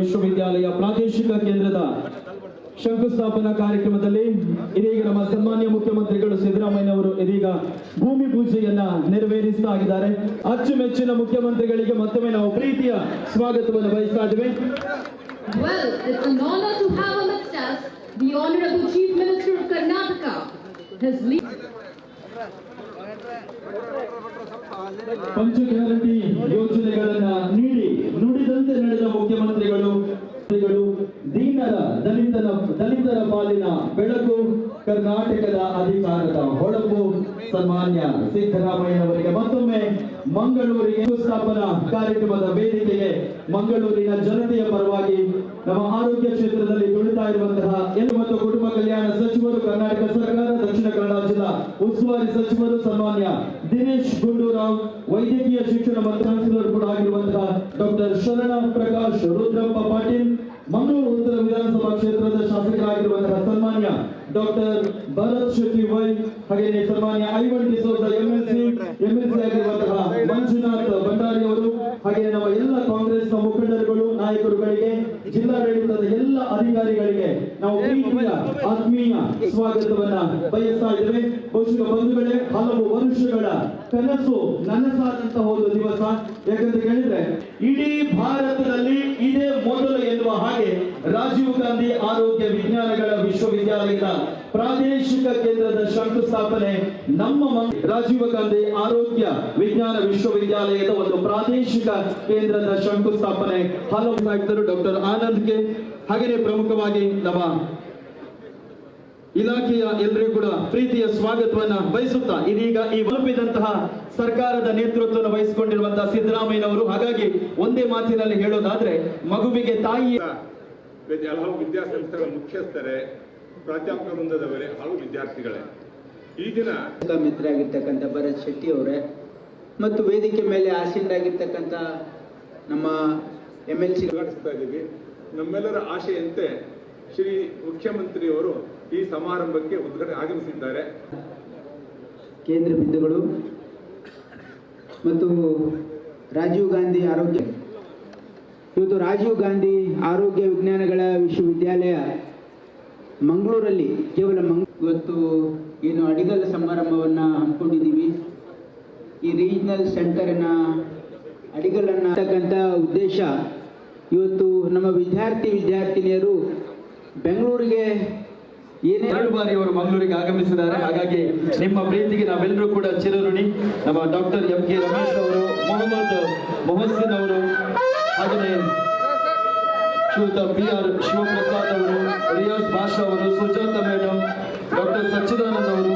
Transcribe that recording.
ವಿಶ್ವವಿದ್ಯಾಲಯ ಪ್ರಾದೇಶಿಕ ಕೇಂದ್ರದ ಶಂಕುಸ್ಥಾಪನಾ ಕಾರ್ಯಕ್ರಮದಲ್ಲಿ ಇದೀಗ ನಮ್ಮ ಸನ್ಮಾನ್ಯ ಮುಖ್ಯಮಂತ್ರಿಗಳು ಸಿದ್ದರಾಮಯ್ಯ ಅವರು ಇದೀಗ ಭೂಮಿ ಪೂಜೆಯನ್ನ ನೆರವೇರಿಸ್ತಾ ಇದ್ದಾರೆ ಅಚ್ಚುಮೆಚ್ಚಿನ ಮುಖ್ಯಮಂತ್ರಿಗಳಿಗೆ ಮತ್ತೊಮ್ಮೆ ನಾವು ಪ್ರೀತಿಯ ಸ್ವಾಗತವನ್ನು ಬಯಸ್ತಾ ಇದ್ದೇವೆ Well, it's an honor to have amongst us the Honorable Chief Minister of Karnataka. His lead. ಪಂಚ ಗ್ಯಾರಂಟಿ ಯೋಜನೆಗಳನ್ನ ಕರ್ನಾಟಕದ ಅಧಿಕಾರದ ಹೊಳಪು ಸನ್ಮಾನ್ಯ ಸಿದ್ದರಾಮಯ್ಯನವರಿಗೆ ಮತ್ತೊಮ್ಮೆ ಮಂಗಳೂರಿಗೆ ಸ್ಥಾಪನಾ ಕಾರ್ಯಕ್ರಮದ ವೇದಿಕೆಗೆ ಮಂಗಳೂರಿನ ಜನತೆಯ ಪರವಾಗಿ ನಮ್ಮ ಆರೋಗ್ಯ ಕ್ಷೇತ್ರದಲ್ಲಿ ದುಡಿತಾ ಇರುವಂತಹ ಎಲ್ಲ ಮತ್ತು ಕುಟುಂಬ ಕಲ್ಯಾಣ ಸಚಿವರು, ಕರ್ನಾಟಕ ಸರ್ಕಾರ, ದಕ್ಷಿಣ ಕನ್ನಡ ಜಿಲ್ಲಾ ಉಸ್ತುವಾರಿ ಸಚಿವರು, ಸನ್ಮಾನ್ಯ ದಿನೇಶ್ ಗುಂಡೂರಾವ್, ವೈದ್ಯಕೀಯ ಶಿಕ್ಷಣ ಮತ್ತು ಕೂಡ ಆಗಿರುವಂತಹ ಡಾಕ್ಟರ್ ಶರಣ ಪ್ರಕಾಶ್, ರುದ್ರಪ್ಪ ಪಾಟೀಲ್, ಮಂಗಳೂರು ಉತ್ತರ ವಿಧಾನಸಭಾ ಕ್ಷೇತ್ರದ ಶಾಸಕರಾಗಿರುವಂತಹ ಸನ್ಮಾನ್ಯ ಡಾಕ್ಟರ್ ಭರತ್ ಶೆಟ್ಟಿ ವೈ ಹಾಗೆಯೇ ಸನ್ಮಾನ್ಯ ಐವನ್ ಡಿಸೋಜ ಎಂಎಲ್ಸಿ ಎಂಎಲ್ಸಿ ಆಗಿರುವಂತಹ ಮಂಜುನಾಥ್ ಭಂಡಾರಿ ಅವರು ಹಾಗೆಯೇ ನಮ್ಮ ಎಲ್ಲ ಕಾಂಗ್ರೆಸ್ನ ಮುಖಂಡರುಗಳು ನಾಯಕರುಗಳಿಗೆ ಜಿಲ್ಲಾಡಳಿತದ ಎಲ್ಲ ಅಧಿಕಾರಿಗಳಿಗೆ ನಾವು ಪ್ರೀತಿಯ ಆತ್ಮೀಯ ಸ್ವಾಗತವನ್ನ ಬಯಸ್ತಾ ಇದ್ದೇವೆ ಬಹುಶಃ ಬಂಧುಗಳೇ ಹಲವು ವರ್ಷಗಳ ಕನಸು ನನಸಾದಂತಹ ಒಂದು ದಿವಸ. ಯಾಕಂತ ಹೇಳಿದ್ರೆ ಇಡೀ ಭಾರತದಲ್ಲಿ ಇದೇ ಮೊದಲು ಎನ್ನುವ ಹಾಗೆ ರಾಜೀವ್ ಗಾಂಧಿ ಆರೋಗ್ಯ ವಿಜ್ಞಾನಗಳ ವಿಶ್ವವಿದ್ಯಾಲಯದ ಪ್ರಾದೇಶಿಕ ಕೇಂದ್ರದ ಶಂಕುಸ್ಥಾಪನೆ ನಮ್ಮ ರಾಜೀವ್ ಗಾಂಧಿ ಆರೋಗ್ಯ ವಿಜ್ಞಾನ ವಿಶ್ವವಿದ್ಯಾಲಯದ ಒಂದು ಪ್ರಾದೇಶಿಕ ಕೇಂದ್ರದ ಶಂಕುಸ್ಥಾಪನೆ ಹಲವು ನಾಯಕರು ಡಾಕ್ಟರ್ ಆನಂದ್ಗೆ ಹಾಗೆಯೇ ಪ್ರಮುಖವಾಗಿ ನಮ್ಮ ಇಲಾಖೆಯ ಎಲ್ಲರಿಗೂ ಕೂಡ ಪ್ರೀತಿಯ ಸ್ವಾಗತವನ್ನ ಬಯಸುತ್ತಾ ಇದೀಗ ಈ ಒಲುಪಿದಂತಹ ಸರ್ಕಾರದ ನೇತೃತ್ವವನ್ನು ವಹಿಸಿಕೊಂಡಿರುವಂತಹ ಸಿದ್ದರಾಮಯ್ಯನವರು. ಹಾಗಾಗಿ ಒಂದೇ ಮಾತಿನಲ್ಲಿ ಹೇಳೋದಾದ್ರೆ ಮಗುವಿಗೆ ತಾಯಿ ವಿದ್ಯ- ಹಲವು ವಿದ್ಯಾಸಂಸ್ಥೆಗಳ ಮುಖ್ಯಸ್ಥರೇ ಪ್ರಾಧ್ಯಾಪಕ ವೃಂದದವರೇ ಹಲವು ವಿದ್ಯಾರ್ಥಿಗಳೇ. ಈ ದಿನ ಮಿತ್ರ ಆಗಿರ್ತಕ್ಕಂಥ ಭರತ್ ಶೆಟ್ಟಿ ಅವರೇ ಮತ್ತು ವೇದಿಕೆ ಮೇಲೆ ಆಸೀನರಾಗಿರ್ತಕ್ಕಂಥ ನಮ್ಮ ಎಂ ಎಲ್ ಸಿ ಉದ್ಘಾಟಿಸ್ತಾ ಇದ್ದೀವಿ. ನಮ್ಮೆಲ್ಲರ ಆಶೆಯಂತೆ ಶ್ರೀ ಮುಖ್ಯಮಂತ್ರಿಯವರು ಈ ಸಮಾರಂಭಕ್ಕೆ ಉದ್ಘಾಟನೆ ಆಗಮಿಸಿದ್ದಾರೆ. ಕೇಂದ್ರ ಬಿಂದುಗಳು ಮತ್ತು ರಾಜೀವ್ ಗಾಂಧಿ ಆರೋಗ್ಯ. ಇವತ್ತು ರಾಜೀವ್ ಗಾಂಧಿ ಆರೋಗ್ಯ ವಿಜ್ಞಾನಗಳ ವಿಶ್ವವಿದ್ಯಾಲಯ ಮಂಗಳೂರಲ್ಲಿ ಕೇವಲ ಮಂಗ್ ಇವತ್ತು ಏನು ಅಡಿಗಲ್ ಸಮಾರಂಭವನ್ನು ಹಮ್ಮಿಕೊಂಡಿದ್ದೀವಿ. ಈ ರೀಜನಲ್ ಸೆಂಟರ್ನ ಅಡಿಗಲನ್ನು ಅಂತಕ್ಕಂಥ ಉದ್ದೇಶ ಇವತ್ತು ನಮ್ಮ ವಿದ್ಯಾರ್ಥಿ ವಿದ್ಯಾರ್ಥಿನಿಯರು ಬೆಂಗಳೂರಿಗೆ ಏನೇ ಎರಡು ಬಾರಿ ಅವರು ಮಂಗಳೂರಿಗೆ ಆಗಮಿಸಿದ್ದಾರೆ. ಹಾಗಾಗಿ ನಿಮ್ಮ ಪ್ರೀತಿಗೆ ನಾವೆಲ್ಲರೂ ಕೂಡ ಚಿರಋಣಿ. ನಮ್ಮ ಡಾಕ್ಟರ್ ಎಂ ಕೆ ರಮೇಶ್ ಅವರು, ಮೊಹಮ್ಮದ್ ಮೊಹಸಿನ್ ಅವರು ಹಾಗೆಯೇ ಶ್ರೀಯುತ ಬಿ ಆರ್ ಶಿವಪ್ರಸಾದ್ ಅವರು, ರಿಯಾಜ್ ಭಾಷಾ ಅವರು, ಸುಜಾತ ಮೇಡಮ್ ಡಾಕ್ಟರ್ ಸಚ್ಚಿದಾನಂದ್ ಅವರು